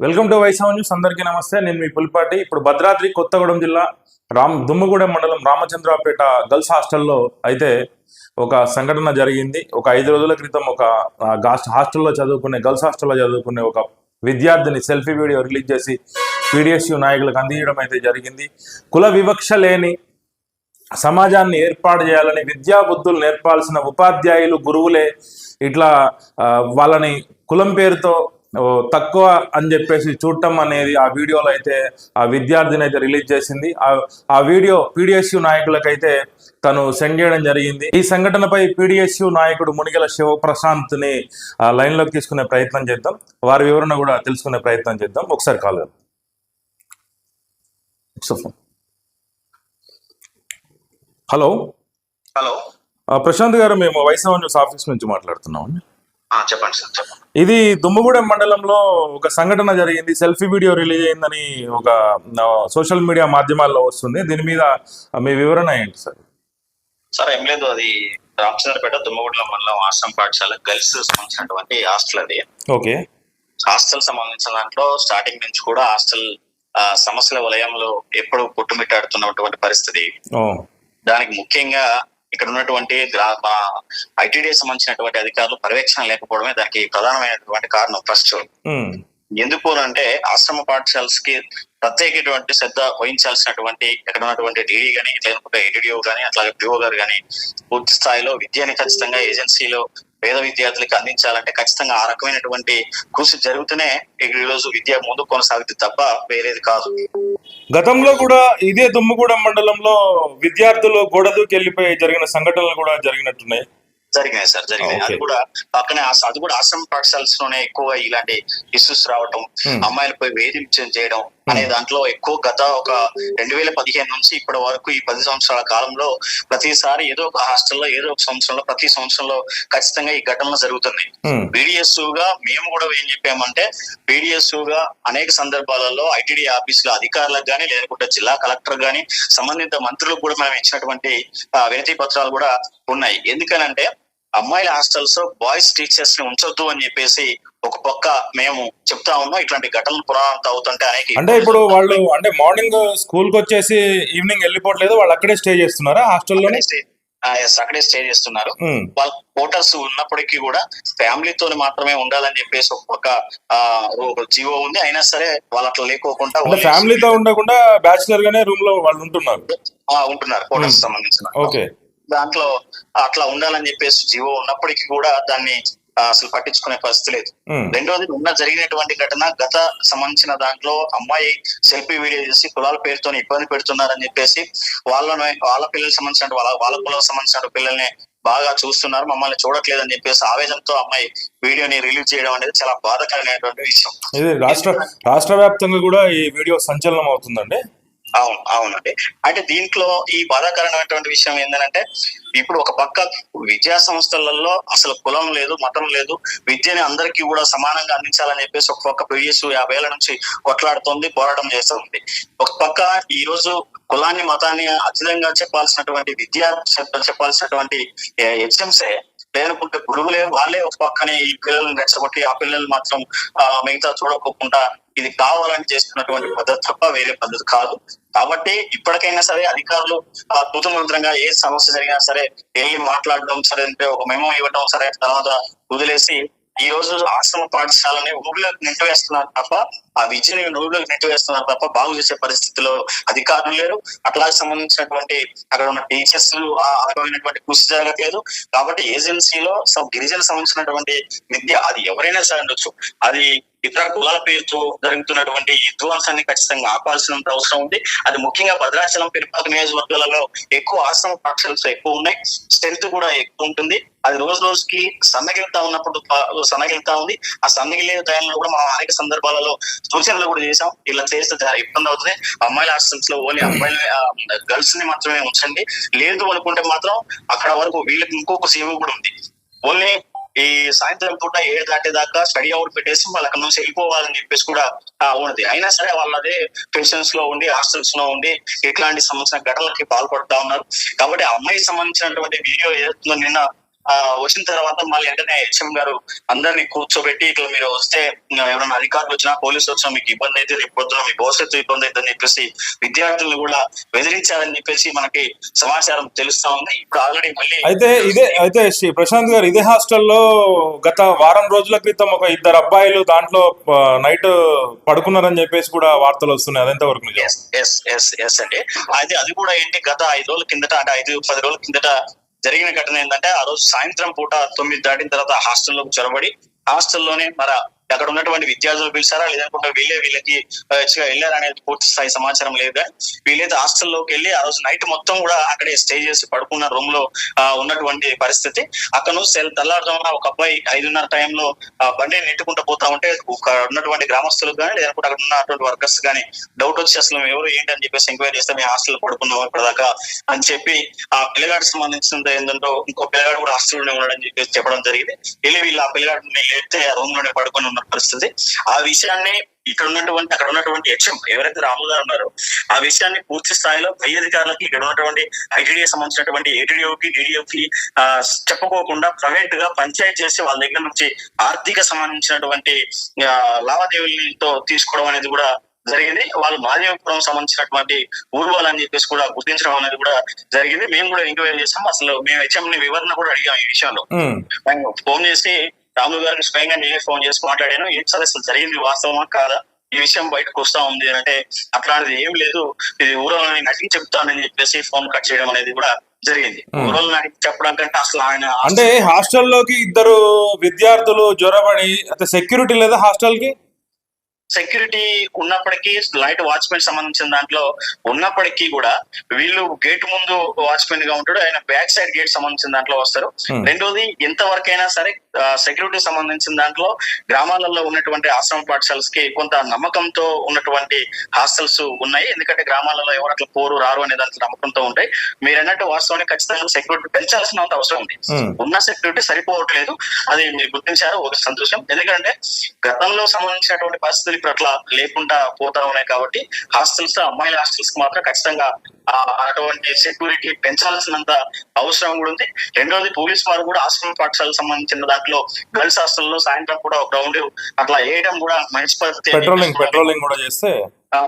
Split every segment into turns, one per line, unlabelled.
Welcome to వైసవ్ news. అందరికీ నమస్తే. నేను మీ పులిపాటి. ఇప్పుడు భద్రాద్రి కొత్తగూడెం జిల్లా రామ్ దుమ్మగూడెం మండలం రామచంద్రపేట గర్ల్స్ హాస్టల్లో అయితే ఒక సంఘటన జరిగింది. ఒక ఐదు రోజుల క్రితం ఒక హాస్టల్లో చదువుకునే గర్ల్స్ హాస్టల్లో చదువుకునే ఒక విద్యార్థిని సెల్ఫీ వీడియో రిలీజ్ చేసి పీడిఎస్యు నాయకులకు అందించడం అయితే జరిగింది. కుల వివక్ష లేని సమాజాన్ని ఏర్పాటు చేయాలని విద్యా బుద్ధులు నేర్పాల్సిన ఉపాధ్యాయులు గురువులే ఇట్లా వాళ్ళని కులం పేరుతో తక్కువ అని చెప్పేసి చూడటం అనేది ఆ వీడియోలో అయితే ఆ విద్యార్థిని అయితే రిలీజ్ చేసింది. ఆ వీడియో పీడిఎస్యు నాయకులకైతే తను సెండ్ చేయడం జరిగింది. ఈ సంఘటనపై పీడిఎస్యు నాయకుడు మునిగల శివప్రశాంత్ని ఆ, లైన్లోకి తీసుకునే ప్రయత్నం చేద్దాం. వారి వివరణ కూడా తెలుసుకునే ప్రయత్నం చేద్దాం. ఒకసారి కాల్. హలో
హలో
ప్రశాంత్ గారు మేము వైష్ణవ న్యూస్ ఆఫీస్ నుంచి మాట్లాడుతున్నాం
ఆ, చెప్పండి సార్
ఇది దుమ్మగూడెం మండలంలో ఒక సంఘటన జరిగింది. సెల్ఫీ వీడియో రిలీజ్ అయిందని ఒక సోషల్ మీడియా మాధ్యమాల్లో వస్తుంది. దీని మీద మీ వివరణ ఏంటి సార్?
సార్ ఏం లేదు. అది రామచంద్రపేట దుమ్మగుడ్ల మండలం ఆశ్రమ పాఠశాల గర్ల్స్ సంబంధించినటువంటి హాస్టల్ అది
ఓకే.
హాస్టల్ సంబంధించిన దాంట్లో స్టార్టింగ్ నుంచి కూడా హాస్టల్ సమస్యల వలయంలో ఎప్పుడు పుట్టుమిట్టాడుతున్నటువంటి పరిస్థితి. దానికి ముఖ్యంగా ఇక్కడ ఉన్నటువంటి ఐటీడీ సంబంధించినటువంటి అధికారులు పర్యవేక్షణ లేకపోవడమే దానికి ప్రధానమైనటువంటి కారణం ఫస్ట్ ఎందుకు అంటే ఆశ్రమ పాఠశాలస్కి ప్రత్యేకటువంటి శ్రద్ధ వహించాల్సినటువంటి ఇక్కడ ఉన్నటువంటి డీడీ గానీ లేకపోతే ఏటీడీఓ గానీ అట్లాగే పిఓ గారు గానీ పూర్తి స్థాయిలో విద్యని ఖచ్చితంగా ఏజెన్సీలో పేద విద్యార్థులకు అందించాలంటే ఖచ్చితంగా ఆ రకమైనటువంటి కృషి జరుగుతూనే ఈ రోజు విద్య ముందు కొనసాగుతుంది తప్ప వేరేది కాదు.
గతంలో కూడా ఇదే దుమ్మగూడెం మండలంలో విద్యార్థులు గోడ దూకి వెళ్ళిపోయి జరిగిన సంఘటనలు కూడా జరిగినట్టున్నాయి
జరిగినాయి సార్ జరిగినాయి అది. కూడా పక్కనే అది కూడా ఆశ్రమ పాఠశాలస్లోనే ఎక్కువ ఇలాంటి ఇష్యూస్ రావటం. అమ్మాయిలపై వేధించడం చేయడం అనే దాంట్లో ఎక్కువ గత ఒక రెండు వేల పదిహేను నుంచి ఇప్పటి వరకు ఈ పది సంవత్సరాల కాలంలో ప్రతిసారి ఏదో ఒక హాస్టల్లో ఏదో ఒక సంవత్సరంలో ప్రతి సంవత్సరంలో ఖచ్చితంగా ఈ ఘటనలు జరుగుతున్నాయి.
ఉమ్,
BDS గా మేము కూడా ఏం చెప్పామంటే BDS గా అనేక సందర్భాలలో ఐటీడీ ఆఫీస్లో అధికారులకు గానీ లేకుంటే జిల్లా కలెక్టర్ గానీ సంబంధిత మంత్రులకు కూడా మనం ఇచ్చినటువంటి వినతి పత్రాలు కూడా ఉన్నాయి. ఎందుకనంటే అమ్మాయిల హాస్టల్స్ బాయ్స్ టీచర్స్ని ఉంచొద్దు అని చెప్పేసి ఒక పక్క మేము చెప్తా ఉన్నాం ఇట్లాంటి ఘటనలు పురాణాలు అవుతుంటే అనేక
అంటే ఇప్పుడు వాళ్ళు అంటే మార్నింగ్ స్కూల్కి వచ్చేసి ఈవినింగ్ వెళ్ళిపోవట్లేదు వాళ్ళు అక్కడే స్టే చేస్తున్నారా
ఆ, yes, అక్కడే స్టే చేస్తున్నారు.
ఉమ్,
వాళ్ళ కోటర్స్ ఉన్నప్పటికీ కూడా ఫ్యామిలీతో మాత్రమే ఉండాలని చెప్పేసి ఒక పక్క ఆ, ఒక జీవో ఉంది. అయినా సరే వాళ్ళు అట్లా లేకోకుండా
ఫ్యామిలీతో ఉండకుండా బ్యాచిలర్ గానే రూమ్లో వాళ్ళు ఉంటున్నారు?
ఆ, ఉంటున్నారు కోటర్స్
Hmm.
సంబంధించిన.
ఓకే
దాంట్లో అట్లా ఉండాలని చెప్పేసి జీవో ఉన్నప్పటికీ కూడా దాన్ని అసలు పట్టించుకునే పరిస్థితి లేదు. రెండోది నిన్న జరిగినటువంటి ఘటన గత సంబంధించిన దాంట్లో అమ్మాయి సెల్ఫీ వీడియో చేసి కులాల పేరుతో ఇబ్బంది పెడుతున్నారని చెప్పేసి వాళ్ళని వాళ్ళ పిల్లలకు సంబంధించిన వాళ్ళ వాళ్ళ కులాలకు సంబంధించిన పిల్లల్ని బాగా చూస్తున్నారు. మమ్మల్ని చూడట్లేదని చెప్పేసి ఆవేదనతో అమ్మాయి వీడియోని రిలీజ్ చేయడం అనేది చాలా బాధాకరమైనటువంటి విషయం.
ఇది రాష్ట్ర రాష్ట్ర వ్యాప్తంగా కూడా ఈ వీడియో సంచలనం అవుతుందండి.
అవును అవునండి. అంటే దీంట్లో ఈ బాధాకరమైనటువంటి విషయం ఏంటంటే ఇప్పుడు ఒక పక్క విద్యా సంస్థలలో అసలు కులం లేదు మతం లేదు విద్యని అందరికీ కూడా సమానంగా అందించాలని చెప్పేసి ఒక పక్క పిఎస్ యాభై ఏళ్ళ నుంచి కొట్లాడుతోంది పోరాటం చేస్తుంది. ఒక పక్క ఈ రోజు కులాన్ని మతాన్ని అతీతంగా చెప్పాల్సినటువంటి విద్య చెప్పాల్సినటువంటి హెచ్ఎంసే లేనుకుంటే గురువులే వాళ్ళే ఒక పక్కనే ఈ పిల్లల్ని రెచ్చగొట్టి ఆ పిల్లలు మాత్రం ఆ, మిగతా చూడకోకుండా ఇది కావాలని చేస్తున్నటువంటి పద్ధతి తప్ప వేరే పద్ధతి కాదు. కాబట్టి ఇప్పటికైనా సరే అధికారులు ఆ, తూతుమంత్రంగా ఏ సమస్య జరిగినా సరే వెళ్ళి మాట్లాడడం సరే అంటే ఒక మెమో ఇవ్వడం సరే తర్వాత వదిలేసి ఈ రోజు ఆశ్రమ పాఠశాలని ఊళ్ళో నెట్టివేస్తున్నారు తప్ప ఆ విద్యని నెట్ నెట్టివేస్తున్నారు తప్ప బాగు చేసే పరిస్థితిలో అధికారులు లేరు. అట్లాగే సంబంధించినటువంటి అక్కడ ఉన్న టీచర్స్ ఆ రకమైనటువంటి కృషి జరగట్లేదు కాబట్టి ఏజెన్సీలో సబ్ గిరిజన సంబంధించినటువంటి విద్య అది ఎవరైనా సరే ఉండొచ్చు. అది ఇతర కులాల పేరుతో జరుగుతున్నటువంటి ఈ విధ్వంసాన్ని ఖచ్చితంగా ఆపాల్సిన అవసరం ఉంది. అది ముఖ్యంగా భద్రాచలం పెరుపాక నియోజకవర్గాలలో ఎక్కువ ఆశ్రమ పాఠశాలలు ఎక్కువ ఉన్నాయి. స్ట్రెంత్ కూడా ఎక్కువ ఉంటుంది. అది రోజు రోజుకి సన్నగిలుతా ఉన్నప్పుడు సన్నగిలుతా ఉంది. ఆ సన్నగిలే టైంలో కూడా మనం అనేక సందర్భాలలో సూచనలు కూడా చేసాం ఇలా చేస్తే చాలా ఇబ్బంది అవుతుంది. అమ్మాయిల హాస్టల్స్లో ఓన్లీ అమ్మాయిల గర్ల్స్ని మాత్రమే ఉంచండి. లేదు అనుకుంటే మాత్రం అక్కడ వరకు వీళ్ళకి ఇంకొక సేవ కూడా ఉంది. ఓన్లీ ఈ సాయంత్రం పూట ఏడు దాటేదాకా స్టడీ అవర్ పెట్టేసి వాళ్ళు అక్కడ నుంచి వెళ్ళిపోవాలని చెప్పేసి కూడా ఉన్నది. అయినా సరే వాళ్ళు అదే పెన్షన్స్లో ఉండి హాస్టల్స్లో ఉండి ఇట్లాంటి సంబంధించిన ఘటనలకి పాల్పడుతా ఉన్నారు. కాబట్టి అమ్మాయికి సంబంధించినటువంటి వీడియో ఏదైతుందో నిన్న ఆ, వచ్చిన తర్వాత మళ్ళీ వెంటనే హెచ్ఎం గారు అందరినీ కూర్చోబెట్టి ఇట్లా మీరు వస్తే ఎవరైనా అధికారులు వచ్చినా పోలీసులు వచ్చినా మీకు ఇబ్బంది అయితే రేపు పొద్దున మీ భవిష్యత్తు ఇబ్బంది అవుతుందని చెప్పేసి విద్యార్థులను కూడా బెదిరించారని చెప్పేసి మనకి సమాచారం తెలుస్తా ఉంది. ఇప్పుడు ఆల్రెడీ మళ్ళీ
అయితే ఇదే అయితే శ్రీ ప్రశాంత్ గారు ఇదే హాస్టల్లో గత వారం రోజుల క్రితం ఒక ఇద్దరు అబ్బాయిలు దాంట్లో నైట్ పడుకున్నారని చెప్పేసి కూడా వార్తలు వస్తున్నాయి. అదెంత వరకు
ఎస్ ఎస్ ఎస్ ఎస్ అండి. అది అది కూడా ఏంటి గత ఐదు రోజుల కిందట అంటే ఐదు పది రోజుల కిందట జరిగిన ఘటన ఏంటంటే ఆ రోజు సాయంత్రం పూట తొమ్మిది దాటిన తర్వాత హాస్టల్లోకి చొరబడి హాస్టల్లోనే మన అక్కడ ఉన్నటువంటి విద్యార్థులు పిలిచారా? లేదనుకుంటే వీళ్ళే వీళ్ళకి వెళ్ళారా అనేది పూర్తి స్థాయి సమాచారం లేదు? వీళ్ళైతే హాస్టల్లోకి వెళ్ళి ఆ రోజు నైట్ మొత్తం కూడా అక్కడే స్టే చేసి పడుకున్న రూమ్లో ఆ, ఉన్నటువంటి పరిస్థితి. అక్కడ సెల్ తెల్లారుజామున ఒక అబ్బాయి ఐదున్నర టైంలో ఆ నెట్టుకుంటూ పోతా ఉంటే ఉన్నటువంటి గ్రామస్తులకు కానీ లేదనుకుంటే అక్కడ ఉన్నటువంటి వర్కర్స్ కానీ డౌట్ వచ్చి అసలు మేము ఎవరు ఏంటి అని చెప్పేసి ఎంక్వైరీ చేస్తే మేము హాస్టల్ పడుకున్నాం ఇప్పటిదాకా అని చెప్పి ఆ పిల్లగాడికి సంబంధించిన ఏంటంటే ఇంకో పిల్లగాడు కూడా హాస్టల్లోనే ఉన్నాడని చెప్పి చెప్పడం జరిగింది. వెళ్ళి వీళ్ళు ఆ పిల్లగాడిని లేతే ఆ రూమ్లోనే పడుకొని ఉన్నారు పరిస్థితి. ఆ విషయాన్ని ఇక్కడ ఉన్నటువంటి అక్కడ ఉన్నటువంటి హెచ్ఎం ఎవరైతే రాములు గారు ఉన్నారో ఆ విషయాన్ని పూర్తి స్థాయిలో పై అధికారులకి ఇక్కడ ఉన్నటువంటి ఐటీడీ సంబంధించినటువంటి ఏటీడీఓకి డీడీఓకి చెప్పుకోకుండా ప్రైవేట్గా పంచాయతీ చేసి వాళ్ళ దగ్గర నుంచి ఆర్థిక సంబంధించినటువంటి లావాదేవీలతో తీసుకోవడం అనేది కూడా జరిగింది. వాళ్ళు మాదేవపురం సంబంధించినటువంటి ఊర్వాలు అని చెప్పేసి కూడా గుర్తించడం అనేది కూడా జరిగింది. మేము కూడా ఎంక్వైరీ చేసాం. అసలు మేము హెచ్ఎం ని వివరణ కూడా అడిగాం ఈ విషయంలో. ఫోన్ చేసి రాములు గారిని స్వయంగా నేనే ఫోన్ చేసి మాట్లాడాను. ఏం సార్ అసలు జరిగింది వాస్తవమా? కాదా? ఈ విషయం బయటకు వస్తా ఉంది అని అంటే అట్లాంటిది ఏం లేదు. ఇది ఊరని నటికి చెప్తానని చెప్పేసి ఫోన్ కట్ చేయడం అనేది కూడా జరిగింది. ఊరలు నటికి చెప్పడం కంటే అసలు ఆయన
అంటే హాస్టల్లోకి ఇద్దరు విద్యార్థులు జ్వరబడి అయితే సెక్యూరిటీ లేదా హాస్టల్కి
సెక్యూరిటీ ఉన్నప్పటికీ నైట్ వాచ్మెన్ సంబంధించిన దాంట్లో ఉన్నప్పటికీ కూడా వీళ్ళు గేట్ ముందు వాచ్మెన్గా ఉంటాడు ఆయన బ్యాక్ సైడ్ గేట్ సంబంధించిన దాంట్లో వస్తారు.
Hmm.
రెండోది ఎంతవరకైనా సరే సెక్యూరిటీ సంబంధించిన దాంట్లో గ్రామాలలో ఉన్నటువంటి ఆశ్రమ పాఠశాలస్కి కొంత నమ్మకంతో ఉన్నటువంటి హాస్టల్స్ ఉన్నాయి. ఎందుకంటే గ్రామాలలో ఎవరు అట్లా పోరు రారు అనే దాంట్లో నమ్మకంతో ఉంటాయి. మీరు అన్నట్టు వాస్తవానికి ఖచ్చితంగా సెక్యూరిటీ పెంచాల్సినంత అవసరం ఉంది.
ఉమ్.
ఉన్న సెక్యూరిటీ సరిపోవట్లేదు. అది మీరు గుర్తించారు ఒక సంతోషం. ఎందుకంటే గతంలో సంబంధించినటువంటి పరిస్థితులు ఇప్పుడు అట్లా లేకుండా పోతా ఉన్నాయి కాబట్టి హాస్టల్స్ అమ్మాయిల హాస్టల్స్కి మాత్రం ఖచ్చితంగా అటువంటి సెక్యూరిటీ పెంచాల్సినంత అవసరం కూడా ఉంది. రెండోది పోలీస్ వారు కూడా ఆశ్రమ పాఠశాలకు సంబంధించిన దాంట్లో గర్ల్స్ హాస్టల్లో సాయంత్రం కూడా ఒక రౌండ్ అట్లా వేయడం కూడా మంచి పద్ధతి
పెట్రోలింగ్ పెట్రోలింగ్ కూడా చేస్తే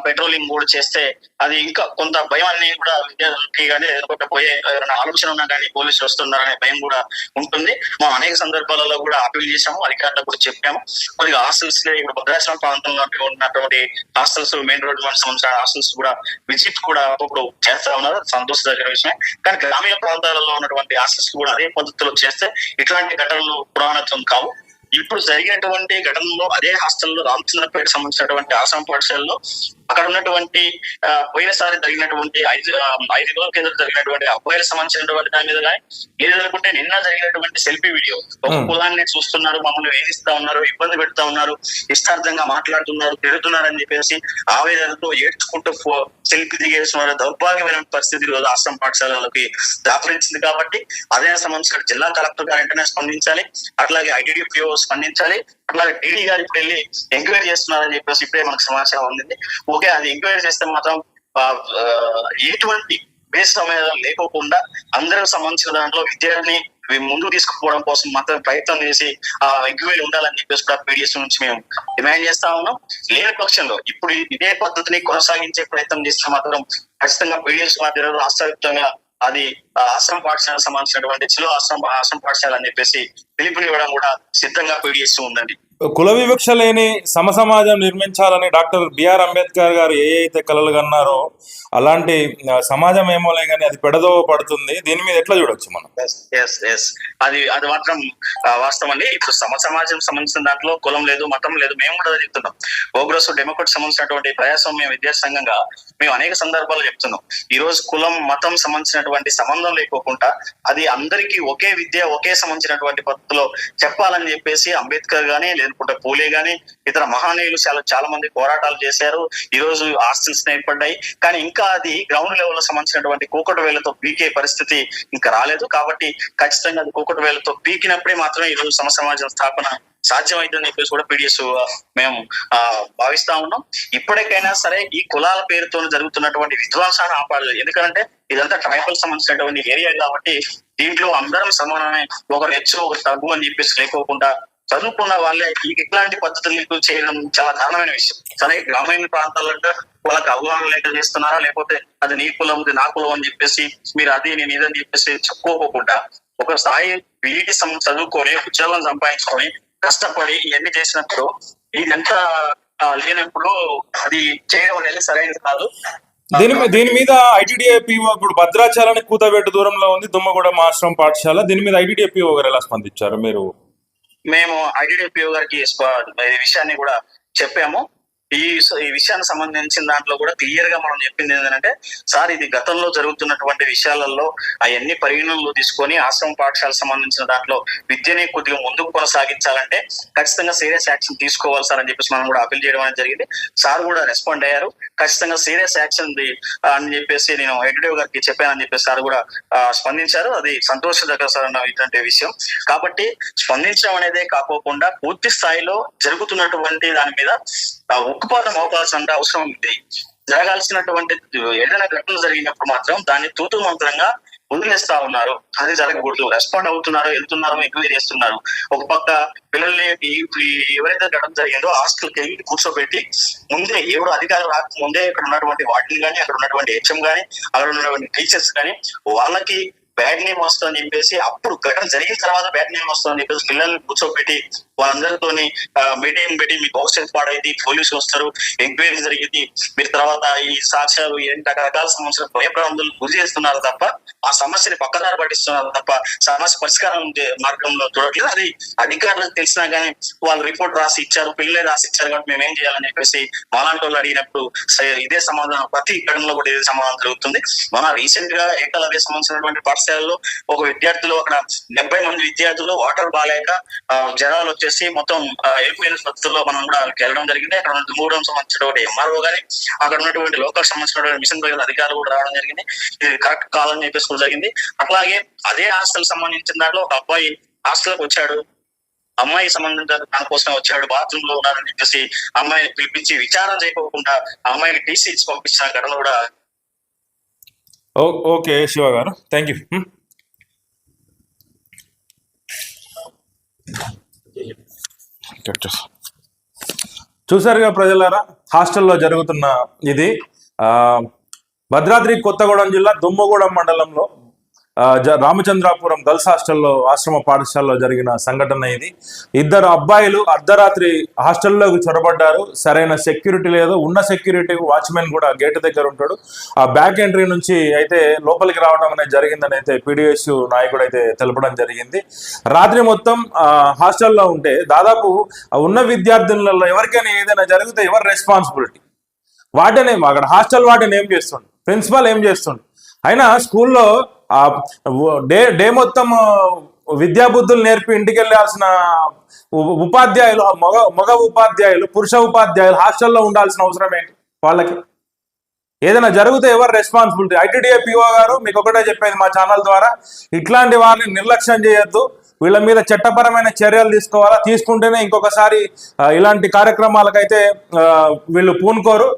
పెట్రోలింగ్ కూడా చేస్తే అది ఇంకా కొంత భయాన్ని కూడా విద్యార్థులకి కానీ ఎదుర్కొట్టపోయే పోయే ఎవరైనా ఆలోచన ఉన్నా కానీ పోలీసులు వస్తున్నారనే భయం కూడా ఉంటుంది. మనం అనేక సందర్భాలలో కూడా అపీల్ చేశాము అధికారులకు కూడా చెప్పాము. కొద్దిగా హాస్టల్స్ ఇప్పుడు భద్రాచలం ప్రాంతంలో ఉన్నటువంటి హాస్టల్స్ మెయిన్ రోడ్ సంబంధించిన హాస్టల్స్ కూడా విజిట్ కూడా ఇప్పుడు చేస్తా ఉన్నారు. సంతోషదగిన విషయమే. కానీ గ్రామీణ ప్రాంతాలలో ఉన్నటువంటి హాస్టల్స్ కూడా అదే పద్ధతిలో చేస్తే ఇట్లాంటి ఘటనలు పురాణత్వం కావు. ఇప్పుడు జరిగినటువంటి ఘటనలో అదే హాస్టల్లో రామచంద్రపేట సంబంధించినటువంటి ఆశ్రమ పాఠశాలలో అక్కడ ఉన్నటువంటి పోయినసారి జరిగినటువంటి ఐదు ఐదు రోజుల కింద జరిగినటువంటి అబ్బాయిలకు సంబంధించినటువంటి దాని మీద కానీ లేదనుకుంటే నిన్న జరిగినటువంటి సెల్ఫీ వీడియో ఒక. కులాన్ని చూస్తున్నారు మమ్మల్ని వేధిస్తా ఉన్నారు ఇబ్బంది పెడతా ఉన్నారు ఇష్టార్థంగా మాట్లాడుతున్నారు తిడుతున్నారు అని చెప్పేసి ఆవేదనతో ఏడ్చుకుంటూ సెల్ఫీ దిగేసిన దౌర్భాగ్యమైన పరిస్థితి ఈరోజు ఆశ్రమ పాఠశాలలకి దాపరించింది కాబట్టి అదే సంబంధించిన జిల్లా కలెక్టర్ గారు వెంటనే స్పందించాలి అట్లాగే ఐటీడీపీఓ స్పందించాలి అట్లాగే టీడీ గారు ఇప్పుడు వెళ్ళి ఎంక్వైరీ చేస్తున్నారని చెప్పేసి ఇప్పుడే మనకు సమాచారం అందింది. ఓకే అది ఎంక్వైరీ చేస్తే మాత్రం ఎటువంటి బేస్ సమయం లేకోకుండా అందరికి సంబంధించిన దాంట్లో విద్యార్థిని ముందుకు తీసుకుపోవడం కోసం మాత్రం ప్రయత్నం చేసి ఆ ఎంక్వైరీ ఉండాలని చెప్పేసి కూడా పీడిఎస్ నుంచి మేము డిమాండ్ చేస్తా ఉన్నాం. లేని పక్షంలో ఇప్పుడు ఇదే పద్ధతిని కొనసాగించే ప్రయత్నం చేస్తే మాత్రం ఖచ్చితంగా పీడిఎస్ మాధ్యమంలో రాష్ట్ర వ్యాప్తంగా అది ఆశ్రమ పాఠశాల సంబంధించినటువంటి చిలో ఆశ్రమ ఆశ్రమ పాఠశాల అని చెప్పేసి పిలుపునివ్వడం కూడా సిద్ధంగా పీడిఎస్ ఉందండి.
కుల వివక్ష లేని సమసమాజం నిర్మించాలని డాక్టర్ బిఆర్ అంబేద్కర్ గారు ఏ అయితే కలలు కన్నారో అలాంటి సమాజం ఏమోలే కానీ అది పెడదో పడుతుంది. దీని మీద ఎట్లా చూడొచ్చు మనం?
ఎస్ ఎస్ అది అది మాత్రం వాస్తవం అండి. ఇప్పుడు సమ సమాజం సంబంధించిన దాంట్లో కులం లేదు మతం లేదు మేము కూడా చెప్తున్నాం. ఓగ్రోస్ డెమోక్రట్ సంబంధించినటువంటి ప్రజాస్వామ్య విద్యా సంఘంగా మేము అనేక సందర్భాలు చెప్తున్నాం. ఈ రోజు కులం మతం సంబంధించినటువంటి సంబంధం లేకోకుండా అది అందరికీ ఒకే విద్య ఒకే సంబంధించినటువంటి పద్ధతిలో చెప్పాలని చెప్పేసి అంబేద్కర్ గాని లేకుంటే పూలే గాని ఇతర మహానీయులు చాలా చాలా మంది పోరాటాలు చేశారు. ఈ రోజు ఆస్తులు స్నేహపడ్డాయి. కానీ ఇంకా అది గ్రౌండ్ లెవెల్లో సంబంధించినటువంటి కూకటి వేలతో పీకే పరిస్థితి ఇంకా రాలేదు. కాబట్టి ఖచ్చితంగా అది కూకటి వేలతో పీకినప్పుడే మాత్రమే ఈ రోజు సమ సమాజం స్థాపన సాధ్యమైందని చెప్పేసి కూడా పీడిఎస్ మేము ఆ, భావిస్తా ఉన్నాం. ఇప్పటికైనా సరే ఈ కులాల పేరుతో జరుగుతున్నటువంటి విధ్వంసాన్ని ఆపాలి ఎందుకంటే ఇదంతా ట్రైబల్ సంబంధించినటువంటి ఏరియా కాబట్టి దీంట్లో అందరం సమానమే. ఒకరు హెచ్చు ఒకరు తగ్గు అని చెప్పేసి లేకోకుండా చదువుకున్న వాళ్ళే ఇట్లాంటి పద్ధతులు చేయడం చాలా దారుణమైన విషయం. సరే గ్రామీణ ప్రాంతాలంటే వాళ్ళకి అవగాహన లేక చేస్తున్నారా? లేకపోతే అది నీ కులం ఇది నా కులం అని చెప్పేసి మీరు అది నేను ఇదని చెప్పేసి చెప్పుకోకుండా ఒక స్థాయి వీటి చదువుకొని ఉద్యోగం సంపాదించుకొని కష్టపడి ఇవన్నీ చేసినప్పుడు ఇదంతా లేనప్పుడు అది చేయడం అనేది సరైనది కాదు.
దీని దీని మీద ఐటీడీఏ పిఓ ఇప్పుడు భద్రాచలానికి కూతబెట్టు దూరంలో ఉంది దుమ్మగూడెం ఆశ్రమం పాఠశాల. దీని మీద ఐటీడీఏ పిఓ గారు ఎలా స్పందించారు? మీరు
మేము ఐడిడిపిఓ గారికి విషయాన్ని కూడా చెప్పాము. ఈ ఈ విషయానికి సంబంధించిన దాంట్లో కూడా క్లియర్గా మనం చెప్పింది ఏంటంటే సార్ ఇది గతంలో జరుగుతున్నటువంటి విషయాలలో అవన్నీ పరిగణనలో తీసుకొని ఆశ్రమ పాఠశాలకు సంబంధించిన దాంట్లో విద్యని కొద్దిగా ముందుకు కొనసాగించాలంటే ఖచ్చితంగా సీరియస్ యాక్షన్ తీసుకోవాలి సార్ అని చెప్పేసి మనం కూడా అప్పీల్ చేయడం అనేది జరిగింది. సార్ కూడా రెస్పాండ్ అయ్యారు. ఖచ్చితంగా సీరియస్ యాక్షన్ అని చెప్పేసి నేను ఎగ్జిక్యూటివ్ గారికి చెప్పానని చెప్పేసి సార్ కూడా స్పందించారు. అది సంతోషదగ్గ సార్ అన్న ఇటువంటి విషయం. కాబట్టి స్పందించడం అనేదే కాకోకుండా పూర్తి స్థాయిలో జరుగుతున్నటువంటి దాని మీద ఉక్కుపాతం అవకాశం అవకాశం అవసరం ఉంది. జరగాల్సినటువంటి ఏదైనా ఘటన జరిగినప్పుడు మాత్రం దాన్ని తూతు మంత్రంగా వదిలేస్తా ఉన్నారు. అది జరగకూడదు రెస్పాండ్ అవుతున్నారు వెళ్తున్నారు ఎంక్వైరీ చేస్తున్నారు. ఒక పక్క పిల్లల్ని ఎవరైతే గడప జరిగిందో హాస్టల్కి వెళ్ళి కూర్చోబెట్టి ముందే ఎవరు అధికారులు రాకముందే ఇక్కడ ఉన్నటువంటి వాటిని కానీ అక్కడ ఉన్నటువంటి హెచ్ఎం కానీ అక్కడ ఉన్నటువంటి టీచర్స్ కానీ వాళ్ళకి బ్యాడ్ నేమ్ వస్తుందని చెప్పేసి అప్పుడు ఘటన జరిగిన తర్వాత బ్యాడ్ నేమ్ వస్తుందని చెప్పేసి పిల్లల్ని కూర్చోబెట్టి వాళ్ళందరితోని మీటింగ్ పెట్టి మీ భవిష్యత్తు పాడైంది పోలీసులు వస్తారు ఎంక్వైరీ జరిగింది. మీరు తర్వాత ఈ సాక్ష్యాలు ఏంటి రకరకాల సమస్యలు భయప్రాంతులు గురి చేస్తున్నారు తప్ప ఆ సమస్యని పక్కదారి పట్టిస్తున్నారు తప్ప సమస్య పరిష్కారం మార్గంలో చూడట్లేదు. అది అధికారులకు తెలిసినా కానీ వాళ్ళు రిపోర్ట్ రాసి ఇచ్చారు పిల్లలే రాసి ఇచ్చారు కాబట్టి మేము ఏం చేయాలని చెప్పేసి మాలాంటి వాళ్ళు అడిగినప్పుడు ఇదే సమాధానం ప్రతి ఘటనలో కూడా ఇదే సమాధానం జరుగుతుంది. మన రీసెంట్గా ఏకలవ్య సంబంధించినటువంటి పాఠశాలలో ఒక విద్యార్థులు అక్కడ డెబ్బై మంది విద్యార్థులు వాటర్ బాగాలేక జనాలు వచ్చేసి మొత్తం ఆ, వెళ్ళిపోయిన పరిస్థితుల్లో మనం కూడా వెళ్ళడం జరిగింది. అక్కడ ఉన్న మూడం సంబంధించినటువంటి ఎంఆర్ఓ గాని అక్కడ ఉన్నటువంటి లోకల్ సంబంధించినటువంటి మిషన్ ప్రజల అధికారులు కూడా రావడం జరిగింది. ఇది కరెక్ట్ కాదని చెప్పేసుకోవడం జరిగింది. అట్లాగే అదే హాస్టల్ సంబంధించిన దాంట్లో ఒక అబ్బాయి హాస్టల్కి వచ్చాడు. అమ్మాయి సంబంధించిన దానికోసం వచ్చాడు. బాత్రూమ్లో ఉన్నాడని చెప్పేసి అమ్మాయిని పిలిపించి విచారణ చేయకోకుండా అమ్మాయిని టీసీ ఇచ్చి పంపించిన ఘటన కూడా
ఓకే శివ గారు. థ్యాంక్ యూ చూసారుగా ప్రజలారా? హాస్టల్లో జరుగుతున్న ఇది భద్రాద్రి కొత్తగూడెం జిల్లా దుమ్మగూడెం మండలంలో రామచంద్రాపురం గర్ల్స్ హాస్టల్లో ఆశ్రమ పాఠశాలలో జరిగిన సంఘటన ఇది. ఇద్దరు అబ్బాయిలు అర్ధరాత్రి హాస్టల్లోకి చొరబడ్డారు. సరైన సెక్యూరిటీ లేదు. ఉన్న సెక్యూరిటీ వాచ్మెన్ కూడా గేట్ దగ్గర ఉంటాడు. ఆ బ్యాక్ ఎంట్రీ నుంచి అయితే లోపలికి రావడం అనేది జరిగిందని అయితే పీడిఎస్ నాయకుడు అయితే తెలపడం జరిగింది. రాత్రి మొత్తం ఆ, హాస్టల్లో ఉంటే దాదాపు ఉన్న విద్యార్థులలో ఎవరికైనా ఏదైనా జరిగితే ఎవరు రెస్పాన్సిబిలిటీ? వార్డెన్ అక్కడ హాస్టల్ వాటిని ఏం చేస్తుండు ప్రిన్సిపాల్ ఏం చేస్తుండు అయినా స్కూల్లో ఆ డే డే మొత్తం విద్యాబుద్ధులు నేర్పి ఇంటికి వెళ్ళాల్సిన ఉపాధ్యాయులు మగ మగ ఉపాధ్యాయులు పురుష ఉపాధ్యాయులు హాస్టల్లో ఉండాల్సిన అవసరం ఏంటి? వాళ్ళకి. ఏదైనా జరిగితే ఎవరు రెస్పాన్సిబిలిటీ? ఐటీడీఏ పిఓ గారు మీకు ఒకటే చెప్పేది మా ఛానల్ ద్వారా ఇట్లాంటి వారిని నిర్లక్ష్యం చేయొద్దు. వీళ్ళ మీద చట్టపరమైన చర్యలు తీసుకోవాలా? తీసుకుంటేనే ఇంకొకసారి ఇలాంటి కార్యక్రమాలకైతే వీళ్ళు పూనుకోరు.